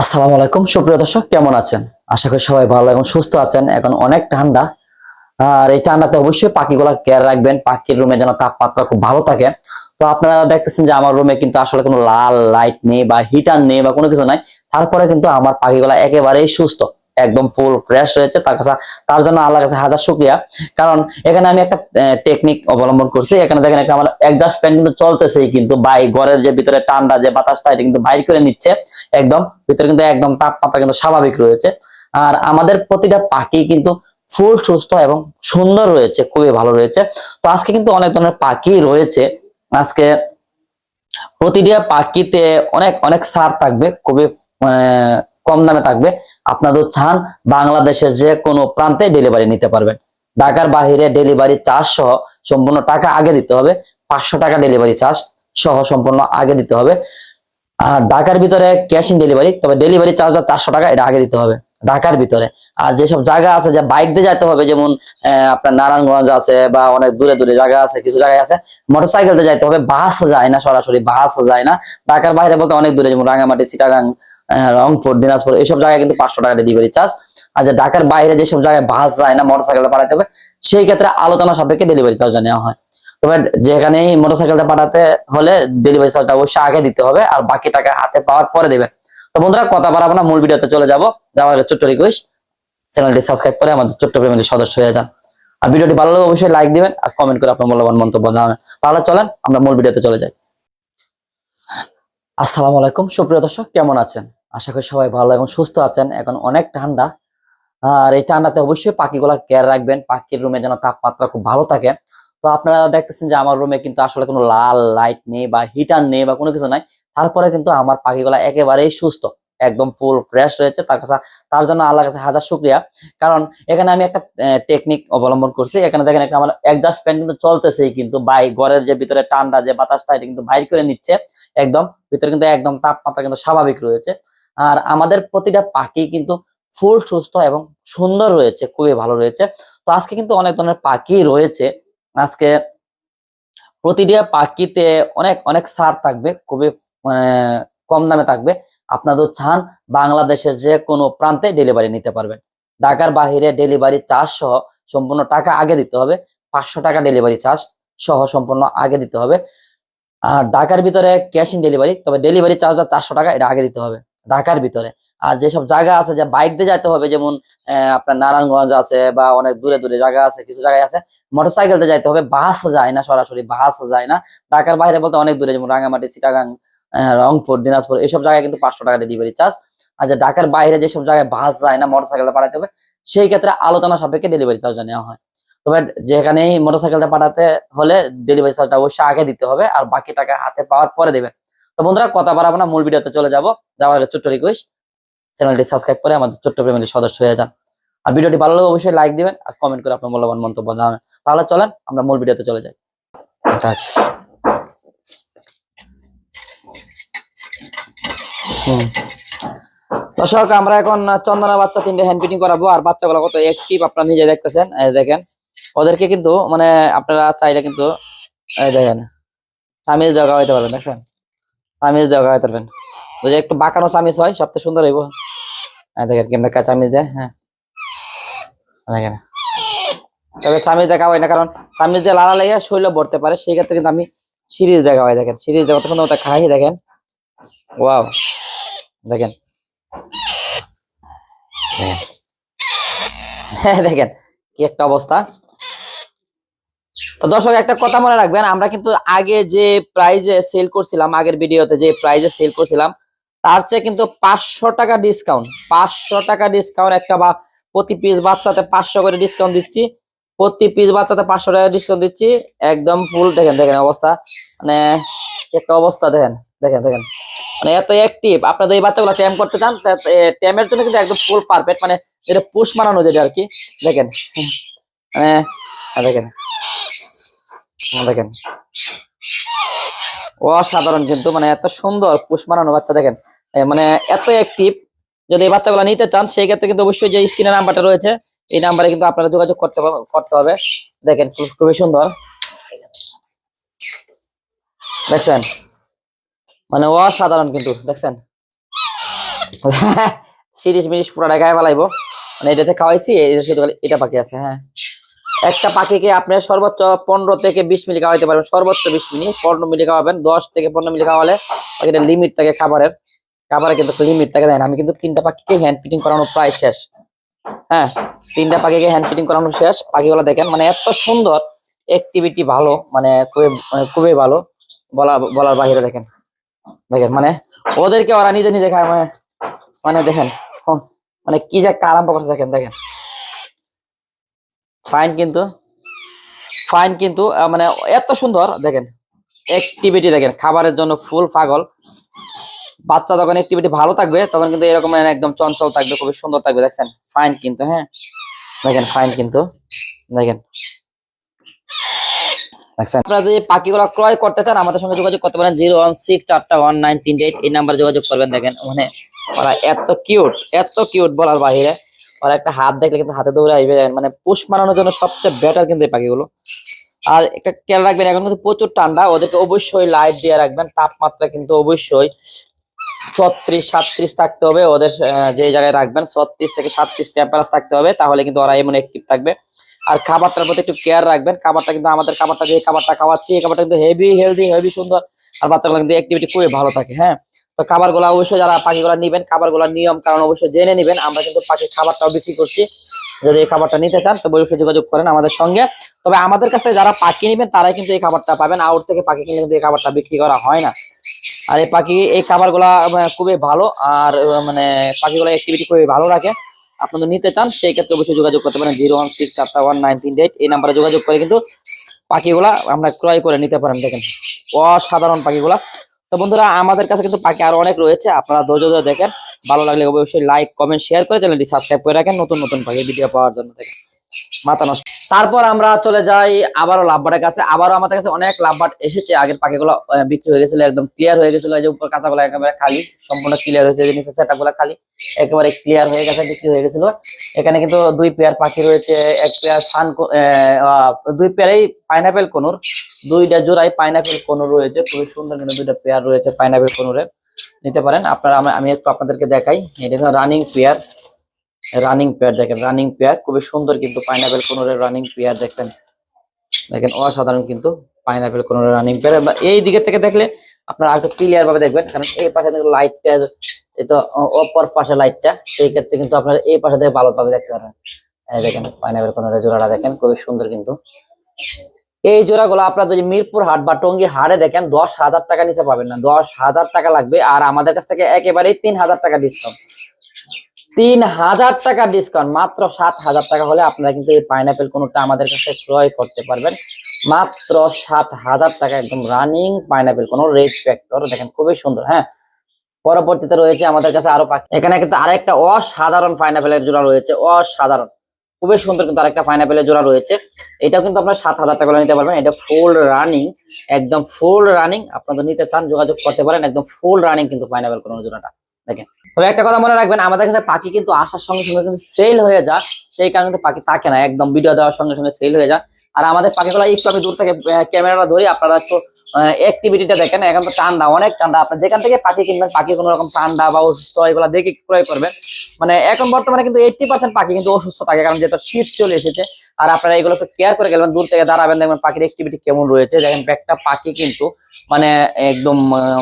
আসসালামু আলাইকুম, সুপ্রিয় দর্শক, কেমন আছেন? আশা করি সবাই ভালো এবং সুস্থ আছেন। এখন অনেক ঠান্ডা, আর এই ঠান্ডাতে অবশ্যই পাখিগুলা কেয়ার রাখবেন। পাখির রুমে যেন তাপমাত্রা খুব ভালো থাকে। তো আপনারা দেখতেছেন যে আমার রুমে কিন্তু আসলে কোনো লাল লাইট নেই বা হিটার নেই বা কোনো কিছু নাই। তারপরে কিন্তু আমার পাখিগুলা একেবারেই সুস্থ। একদম ফুল ফ্রেশ রয়েছে। তার কাছে তার জন্য আল্লাহর কাছে হাজার শুক্রিয়া। কারণ এখানে আমি একটা টেকনিক অবলম্বন করছি। এখানে দেখেন একটা আমার একজাস্ট ফ্যান কিন্তু চলতেছেই কিন্তু বাই ঘরের যে ভিতরে ঠান্ডা, যে বাতাসটা এটা কিন্তু বাইর করে নিচ্ছে। একদম, ভিতরে কিন্তু একদম তাপমাত্রা কিন্তু স্বাভাবিক রয়েছে। আর আমাদের প্রতিটা পাখি কিন্তু ফুল সুস্থ এবং সুন্দর রয়েছে, খুবই ভালো রয়েছে। তো আজকে কিন্তু অনেক ধরনের পাখি রয়েছে। আজকে প্রতিটা পাখিতে অনেক অনেক সার থাকবে। খুবই কম দামে থাকবে, আপনাদের চান বাংলাদেশের যে কোনো প্রান্তে ডেলিভারি নিতে পারবেন। ঢাকার বাহিরে ডেলিভারি চার্জ সহ সম্পূর্ণ টাকা আগে দিতে হবে, পাঁচশো টাকা ডেলিভারি চার্জ সহ সম্পূর্ণ আগে দিতে হবে। আর ঢাকার ভিতরে ক্যাশ ইন ডেলিভারি তবে ডেলিভারি চার্জ চারশো টাকা, এটা আগে দিতে হবে ঢাকার ভিতরে। আর যেসব জায়গা আছে, যে বাইক দিয়ে যাইতে হবে, যেমন আপনার নারায়ণগঞ্জ আছে বা অনেক দূরে দূরে জায়গা আছে, কিছু জায়গায় আছে মোটরসাইকেল দিয়ে যাইতে হবে, বাস যায় না সরাসরি, বাস যায় না। ঢাকার বাইরে বলতে অনেক দূরে, যেমন রাঙামাটি, চিটাগাং রংপুর, দিনাজপুর এইসব জায়গায় কিন্তু পাঁচশো টাকা ডেলিভারি চার্জ আর ঢাকার বাইরে যেসব জায়গায় বাস যায় না মোটরসাইকেলে পাঠাতে হবে, সেই ক্ষেত্রে আলোচনা সাপেক্ষে ডেলিভারি চার্জ নেওয়া হয়। তবে যেখানে মোটরসাইকেলটা পাঠাতে হলে ডেলিভারি চার্জটা অবশ্যই আগে দিতে হবে, আর বাকি টাকা হাতে পাওয়ার পরে দেবেন তো বন্ধুরা, কথা বাড়াবো না, মূল ভিডিওতে চলে যাব। যাওয়ার আগে ছোট্ট রিকোয়েস্ট চ্যানেলটি সাবস্ক্রাইব করে আমাদের ছোট্ট ফ্যামিলির সদস্য হয়ে যান। আর ভিডিওটি ভালো লাগলে অবশ্যই লাইক দিবেন, আর কমেন্ট করে আপনার মূল্যবান মন্তব্য জানাবেন। তাহলে চলেন, আমরা মূল ভিডিওতে চলে যাই। আসসালামু আলাইকুম, সুপ্রিয় দর্শক, কেমন আছেন? আশা করি সবাই ভালো এবং সুস্থ আছেন। এখন অনেক ঠান্ডা। আর এই ঠান্ডাতে অবশ্যই পাখিগুলা কেয়ার রাখবেন। পাখির রুমে যেন তাপমাত্রা খুব ভালো থাকে। তো আপনারা দেখতেছেন যে আমার রুমে কিন্তু আসলে কোনো লাল লাইট নেই বা হিটার নেই বা কোনো কিছু নাই। তারপরে কিন্তু আমার পাখিগুলা একেবারেই সুস্থ। একদম ফুল ফ্রেশ রয়েছে। তার কাছে তার জন্য আল্লাহর কাছে হাজার শুক্রিয়া। কারণ এখানে আমি একটা টেকনিক অবলম্বন করছি। এখানে দেখেন একটা আমার একজাস্ট ফ্যান কিন্তু চলতেছেই কিন্তু বাই ঘরের যে ভিতরে ঠান্ডা যে বাতাসটা, এটা কিন্তু বাইর করে নিচ্ছে। একদম। ভিতরে কিন্তু একদম তাপমাত্রা কিন্তু স্বাভাবিক রয়েছে। আর আমাদের প্রতিটা পাখি কিন্তু ফুল, সুস্থ এবং সুন্দর রয়েছে, খুবই ভালো রয়েছে। তো আজকে কিন্তু অনেক ধরনের পাখি রয়েছে। আজকে প্রতিটা পাখিতে অনেক অনেক সার থাকবে, খুবই কম দামে থাকবে। আপনাদের চান বাংলাদেশের যে কোনো প্রান্তে ডেলিভারি নিতে পারবেন। ঢাকার বাহিরে ডেলিভারি চার্জ সহ সম্পূর্ণ টাকা আগে দিতে হবে। পাঁচশো টাকা ডেলিভারি চার্জ সহ সম্পূর্ণ আগে দিতে হবে। আর ঢাকার ভিতরে ক্যাশ ইন ডেলিভারি, তবে ডেলিভারি চার্জটা চারশো টাকা, এটা আগে দিতে হবে। ঢাকার ভিতরে। আর যেসব জায়গা আছে, যে বাইক দিয়ে যাইতে হবে, যেমন আপনার নারায়ণগঞ্জ আছে বা অনেক দূরে দূরে জায়গা আছে, কিছু জায়গায় আছে মোটরসাইকেল দিয়ে যাইতে হবে বাস যায় না সরাসরি বাস যায় না। ঢাকার বাইরে বলতে অনেক দূরে, যেমন রাঙামাটি চিটাগাং রংপুর, দিনাজপুর এইসব জায়গায় কিন্তু পাঁচশো টাকা ডেলিভারি চার্জ আর যে ঢাকার বাইরে যেসব জায়গায় বাস যায় না মোটরসাইকেল পাঠাতে হবে, সেই ক্ষেত্রে আলোচনা সাপেক্ষে ডেলিভারি চার্জ নেওয়া হয়। তবে যেখানেই মোটরসাইকেলটা পাঠাতে হলে ডেলিভারি চার্জটা অবশ্যই আগে দিতে হবে, আর বাকি টাকা হাতে পাওয়ার পরে দেবেন তো বন্ধুরা কথা বাড়াবো না মূল ভিডিওতে চলে যাব। যাওয়ার আগে ছোট্ট রিকোয়েস্ট চ্যানেলটি সাবস্ক্রাইব করে আমাদের ছোট্ট ফ্যামিলির সদস্য হয়ে যান। আর ভিডিওটি ভালো লাগলে অবশ্যই লাইক দিবেন আর কমেন্ট করে আপনার মূল্যবান মন্তব্য জানাবেন। তাহলে চলেন আমরা মূল ভিডিওতে চলে যাই। থাক। দর্শক আমরা এখন চন্দনা বাচ্চা তিনটে হ্যান্ড ফিটিং করাবো আর বাচ্চাগুলো কত অ্যাক্টিভ আপনারা নিজে দেখতেছেন। এই দেখেন ওদেরকে কিন্তু মানে আপনারা চাইলে কিন্তু দেখেন চামিজ দেওয়া খাওয়াইতে পারবেন দেখছেন? চামিজ দেওয়া খাওয়াইতে পারবেন যে একটু বাঁকানো চামিজ হয়, সবচেয়ে সুন্দর হইব। এই দেখেন কেমন চামিজ দেয় হ্যাঁ। দেখেন। তবে চামিজ দেখা হয় না, কারণ চামিজ দিয়ে লালা লেগে শৈল ভরতে পারে, সেই ক্ষেত্রে কিন্তু আমি সিরিজ দেখা হয় দেখেন। সিরিজ দেখা তখন ওটা খাই দেখেন। ওয়াও। দেখেন। হ্যাঁ দেখেন। কি একটা অবস্থা। তো দর্শক একটা কথা মনে রাখবেন আমরা কিন্তু আগে যে প্রাইজে সেল করছিলাম আগের ভিডিওতে যে প্রাইজে সেল করছিলাম তার চেয়ে কিন্তু পাঁচশো টাকা ডিসকাউন্ট পাঁচশো টাকা ডিসকাউন্ট একটা বা প্রতি পিস বাচ্চাতে পাঁচশো করে ডিসকাউন্ট দিচ্ছি প্রতি পিস বাচ্চাতে পাঁচশো টাকা ডিসকাউন্ট দিচ্ছি একদম ফুল দেখেন দেখেন অবস্থা মানে একটা অবস্থা দেখেন দেখেন দেখেন মানে এত অ্যাক্টিভ আপনাদের এই বাচ্চাগুলো ট্যাম করতে চান ট্যামের জন্য কিন্তু একদম ফুল পারফেক্ট মানে যেটা পুশ মানানো যেটা আর কি দেখেন মানে হ্যাঁ, দেখেন। দেখেন। অসাধারণ কিন্তু মানে এত সুন্দর পুষ মারানো বাচ্চা দেখেন। মানে এত অ্যাক্টিভ যদি এই বাচ্চাগুলো নিতে চান সেই ক্ষেত্রে কিন্তু অবশ্যই যে স্ক্রিনের নাম্বারটা রয়েছে, এই নাম্বারে কিন্তু আপনারা যোগাযোগ করতে করতে হবে। দেখেন খুবই সুন্দর। দেখছেন? মানে অসাধারণ কিন্তু, দেখছেন? তিরিশ মিনিট পুরোটা গায়ে ফেলাইবো মানে এটাতে খাওয়াইছি, এটা শুধু এটা পাখি আছে হ্যাঁ। একটা পাখিকে আপনি সর্বোচ্চ পনেরো থেকে বিশ মিলি খাওয়াইতে পারবেন, সর্বোচ্চ বিশ মিনিট পনেরো মিলি খাওয়াবেন, দশ থেকে পনেরো মিলি খাওয়ালে পাখিটা লিমিট থাকে খাবারের। খাবারে কিন্তু লিমিট থাকে দেন আমি কিন্তু তিনটা পাখিকে হ্যান্ড ফিটিং করানো প্রায় শেষ। হ্যাঁ তিনটা পাখিকে হ্যান্ড ফিটিং করানো শেষ। পাখিগুলো দেখেন মানে এত সুন্দর অ্যাক্টিভিটি ভালো মানে খুবই মানে খুবই ভালো। বলা, বলার বাইরে দেখেন দেখেন মানে ওদেরকে ওরা নিজে নিজে খায় মানে মানে দেখেন মানে কি যে আরম্ভ করছে, দেখেন দেখেন। ফাইন কিন্তু ফাইন কিন্তু মানে এত সুন্দর, দেখেন অ্যাক্টিভিটি দেখেন, খাবারের জন্য ফুল পাগল। বাচ্চা যখন অ্যাক্টিভিটি ভালো থাকবে, তখন কিন্তু এরকম মানে একদম চঞ্চল থাকবে, খুবই সুন্দর থাকবে, দেখছেন? ফাইন কিন্তু হ্যাঁ? দেখেন ফাইন কিন্তু, দেখেন। আপনারা যদি পাখিগুলো ক্রয় করতে চান, আমাদের সঙ্গে যোগাযোগ করতে পারেন জিরো ওয়ান সিক্স চারটা ওয়ান নাইন তিনটে এইট, এই নাম্বারে যোগাযোগ করবেন, দেখেন। মানে ওরা এত কিউট এত কিউট বলার বাইরে। ওরা একটা হাত দেখলে কিন্তু হাতে দৌড়ে আসবে মানে পুষ মানানোর জন্য সবচেয়ে বেটার কিন্তু এই পাখিগুলো। আর একটা খেয়াল রাখবেন, এখন কিন্তু প্রচুর ঠান্ডা। ওদেরকে অবশ্যই লাইট দিয়ে রাখবেন। তাপমাত্রা কিন্তু অবশ্যই ছত্রিশ, সাতত্রিশ থাকতে হবে। ওদের যে জায়গায় রাখবেন, ছত্রিশ থেকে সাতত্রিশ টেম্পারেচার থাকতে হবে। তাহলে কিন্তু ওরা এমন অ্যাক্টিভ থাকবে। আর খাবারটার প্রতি একটু কেয়ার রাখবেন। খাবারটা কিন্তু আমাদের খাবারটা যে খাবারটা খাওয়াচ্ছি। এই খাবারটা কিন্তু হেভি হেলদি হেভি সুন্দর। আর বাচ্চাগুলো কিন্তু অ্যাক্টিভিটি খুবই ভালো থাকে হ্যাঁ? তো খাবারগুলো অবশ্যই যারা পাখিগুলো নিবেন খাবারগুলোর নিয়ম কারণ অবশ্যই জেনে নিবেন। আমরা কিন্তু পাখির খাবারটাও বিক্রি করছি। যদি এই খাবারটা নিতে চান তো অবশ্যই যোগাযোগ করেন আমাদের সঙ্গে। তবে আমাদের কাছ যারা পাখি নেবেন তারাই কিন্তু এই খাবারটা পাবেন। আউট থেকে পাখি কিনে কিন্তু এই খাবারটা বিক্রি করা হয় না। আর এই পাখি এই খাবারগুলা আহ, খুবই ভালো। আর মানে পাখিগুলো অ্যাক্টিভিটি খুবই ভালো রাখে। আপনাদের নিতে চান সেই ক্ষেত্রে অবশ্যই যোগাযোগ করতে পারেন জিরো ওয়ান সিক্স চারটা ওয়ান নাইন তিন এইট। এই নাম্বারে যোগাযোগ করে কিন্তু পাখিগুলা আমরা ক্রয় করে নিতে পারেন দেখেন। অসাধারণ পাখিগুলা। তো বন্ধুরা, আমাদের কাছে কিন্তু পাখি আরও অনেক রয়েছে। আপনারা ধৈর্য ধরে দেখেন। ভালো লাগলে অবশ্যই লাইক কমেন্ট শেয়ার করে চ্যানেলটি সাবস্ক্রাইব করে রাখেন। নতুন নতুন পাখি ভিডিও পাওয়ার জন্য দেখেন। মাথা নষ্ট। তারপর আমরা চলে যাই আবারও লাভবাটের কাছে। আবারও আমাদের কাছে অনেক লাভবাট এসেছে। আগের পাখিগুলো বিক্রি হয়ে গেছিল, একদম ক্লিয়ার হয়ে গেছিল। যে উপর কাঁচাগুলো একেবারে খালি, সম্পূর্ণ ক্লিয়ার হয়েছে। নিচে সেটাগুলো খালি, একেবারে ক্লিয়ার হয়ে গেছে, বিক্রি হয়ে গেছিল। এখানে কিন্তু দুই পেয়ার পাখি রয়েছে। এক পেয়ার সান দুই পেয়ারেই পাইনাপেল কোনুর। দুইটা জোড়ায় পাইনাপেল কোনুর রয়েছে, খুবই সুন্দর কিন্তু দুইটা পেয়ার রয়েছে পাইনাপেল কোনুরে নিতে পারেন। আপনারা আমি- একটু আপনাদেরকে দেখাই। এটা রানিং পেয়ার রানিং পেয়ার দেখেন রানিং পেয়ার খুবই সুন্দর কিন্তু পাইনাপেল কোনোরের রানিং পেয়ার দেখেন। দেখেন, অসাধারণ কিন্তু পাইনাপেল কোনোরের রানিং পেয়ার এই দিকের থেকে দেখলে আপনারা একটু ক্লিয়ার ভাবে দেখবেন, কারণ এই পাশে লাইটটা অ- অপর পাশে লাইটটা সেই ক্ষেত্রে কিন্তু আপনারা এই পাশে থেকে ভালো ভাবে দেখতে পারবেন। দেখেন পাইনাপেল কোনোরের জোড়াটা দেখেন, খুবই সুন্দর কিন্তু। এই জোড়াগুলো আপনারা যদি মিরপুর হাট বা টঙ্গী হাটে দেখেন, দশ হাজার টাকা নিচে পাবেন না। দশ হাজার টাকা লাগবে আর আমাদের কাছ থেকে একেবারেই তিন হাজার টাকা ডিসকাউন্ট তিন হাজার টাকা ডিসকাউন্ট মাত্র সাত হাজার টাকা হলে আপনারা কিন্তু এই পাইনাপেল কোনোটা আমাদের কাছে ক্রয় করতে পারবেন। মাত্র সাত হাজার টাকা একদম রানিং পাইনাপেল কোনো রেড ফ্যাক্টর দেখেন খুবই সুন্দর হ্যাঁ? পরবর্তীতে রয়েছে আমাদের কাছে আরও এখানে কিন্তু আরেকটা অসাধারণ পাইনাপেলের জোড়া রয়েছে, অসাধারণ। খুবই সুন্দর কিন্তু আরেকটা পাইনাপেলের জোড়া রয়েছে। এটাও কিন্তু আপনারা সাত হাজার টাকা নিতে পারবেন। এটা ফুল রানিং একদম ফুল রানিং আপনাদের নিতে চান, যোগাযোগ করতে পারেন, একদম ফুল রানিং কিন্তু পাইনাপেল কোনো জোড়াটা। দেখেন। তবে একটা কথা মনে রাখবেন, আমাদের কাছে পাখি কিন্তু আসার সঙ্গে সঙ্গে কিন্তু সেল হয়ে যায়। সেই কারণে কিন্তু পাখি থাকে না। একদম ভিডিও দেওয়ার সঙ্গে সঙ্গে সেল হয়ে যায়। আর আমাদের পাখিগুলো একটু আমি দূর থেকে ক্যামেরাটা ধরি, আপনারা একটু অ্যাক্টিভিটিটা দেখেন। এখন তো ঠান্ডা, অনেক ঠান্ডা। আপনি যেখান থেকে পাখি কিনবেন, পাখি কোনো রকম ঠান্ডা বা অসুস্থ এগুলো দেখে ক্রয় করবেন। মানে এখন বর্তমানে কিন্তু এইটটি পার্সেন্ট পাখি কিন্তু অসুস্থ থাকে, কারণ যেহেতু শীত চলে এসেছে, আর আপনারা এগুলো একটু কেয়ার করে গেলেন, দূর থেকে দাঁড়াবেন, দেখবেন পাখির অ্যাক্টিভিটি কেমন রয়েছে। দেখেন একটা পাখি কিন্তু মানে একদম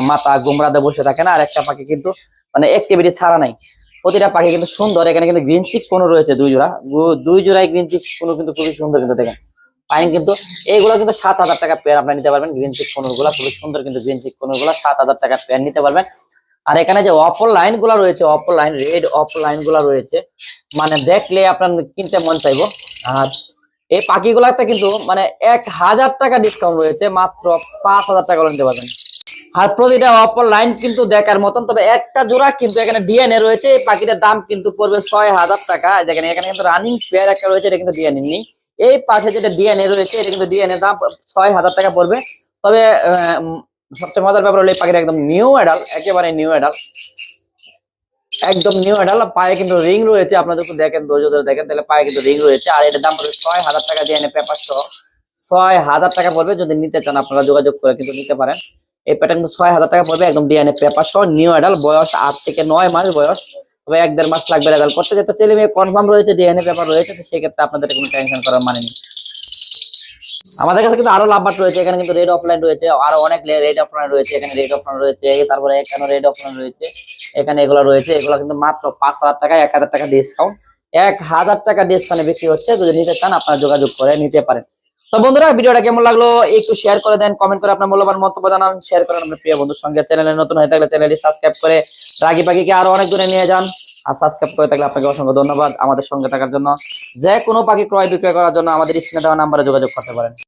মাথা গুমরাতে বসে থাকে না, আর একটা পাখি কিন্তু মানে অ্যাক্টিভিটি ছাড়া নাই। প্রতিটা পাখি কিন্তু সুন্দর, এখানে কিন্তু গ্রিন চিক কোনো রয়েছে দুই জোড়া। দুই জোড়ায় গ্রিন চিক কোনো কিন্তু খুবই সুন্দর কিন্তু দেখেন। পাইন কিন্তু এইগুলো কিন্তু সাত হাজার টাকা পেয়ার আপনারা নিতে পারবেন গ্রিন চিক কোনোরগুলা খুবই সুন্দর কিন্তু গ্রিন চিক কোনোরগুলা সাত হাজার টাকা পেয়ার নিতে পারবেন। আর এখানে যে অপর লাইনগুলা রয়েছে, অপর লাইন রেড অপর লাইনগুলা রয়েছে মানে দেখলে আপনার কিনতে মন চাইব। আর এই পাখিগুলাতে কিন্তু মানে এক হাজার টাকা ডিসকাউন্ট রয়েছে, মাত্র পাঁচ হাজার টাকা নিতে পারবেন। আর প্রতিটা অপর লাইন কিন্তু দেখার মতন, তবে একটা জোড়া কিন্তু এখানে ডিএনএ রয়েছে, এই পাখিটার দাম কিন্তু পড়বে ছয় হাজার টাকা। দেখেন, এখানে কিন্তু রানিং পেয়ার একটা রয়েছে, এটা কিন্তু ডিএনএ নেই। এই পাশে যেটা ডিএনএ রয়েছে, এটা কিন্তু ডিএনএ দাম ছয় হাজার টাকা পড়বে। তবে সবচেয়ে মজার ব্যাপার হলো এই পাখিটা একদম নিউ অ্যাডাল একেবারে নিউ অ্যাডাল একদম নিউ অ্যাডাল পায়ে কিন্তু রিং রয়েছে, আপনারা যদি দেখেন, ধৈর্য ধরে দেখেন, তাহলে পায়ে কিন্তু রিং রয়েছে। আর এটার দাম পড়বে ছয় হাজার টাকা ডিএনএ পেপার সহ ছয় হাজার টাকা পড়বে যদি নিতে চান আপনারা, যোগাযোগ করে কিন্তু নিতে পারেন। এই প্যাটার্ন কিন্তু ছয় হাজার টাকা পড়বে, একদম ডিএনএ পেপার সহ নিউ অ্যাডাল বয়স আট থেকে নয় মাস বয়স। তবে এক দেড় মাস লাগবে রেজাল্ট করতে। যেতে ছেলে মেয়ে কনফার্ম রয়েছে ডিএনএ পেপার রয়েছে সেক্ষেত্রে আপনাদের কোনো টেনশন করার মানে নেই। আমাদের কাছে কিন্তু আরও লাভবাট রয়েছে, এখানে কিন্তু রেড অফলাইন রয়েছে, আরও অনেক রেড অফলাইন রয়েছে, এখানে রেড অফলাইন রয়েছে তারপরে এখানে রেড অফলাইন রয়েছে, এখানে এগুলো রয়েছে, এগুলো কিন্তু মাত্র পাঁচ হাজার টাকা এক হাজার টাকা ডিসকাউন্ট এক হাজার টাকা ডিসকাউন্টে বিক্রি হচ্ছে, যদি নিতে চান আপনারা যোগাযোগ করে নিতে পারেন। তো বন্ধুরা, ভিডিওটা কেমন লাগল? একটু শেয়ার করে দেন কমেন্ট করে আপনার মূল্যবান মন্তব্য জানান শেয়ার করেন আপনার প্রিয় বন্ধুর সঙ্গে। চ্যানেলে নতুন হয়ে থাকলে চ্যানেলটি সাবস্ক্রাইব করে রাগি পাখিকে আরও অনেক দূরে নিয়ে যান। আর সাবস্ক্রাইব করে থাকলে আপনাকে অসংখ্য ধন্যবাদ আমাদের সঙ্গে থাকার জন্য। যে কোনো পাখি ক্রয় বিক্রয় করার জন্য আমাদের স্ক্রিনে দেওয়া নাম্বারে যোগাযোগ করতে পারেন।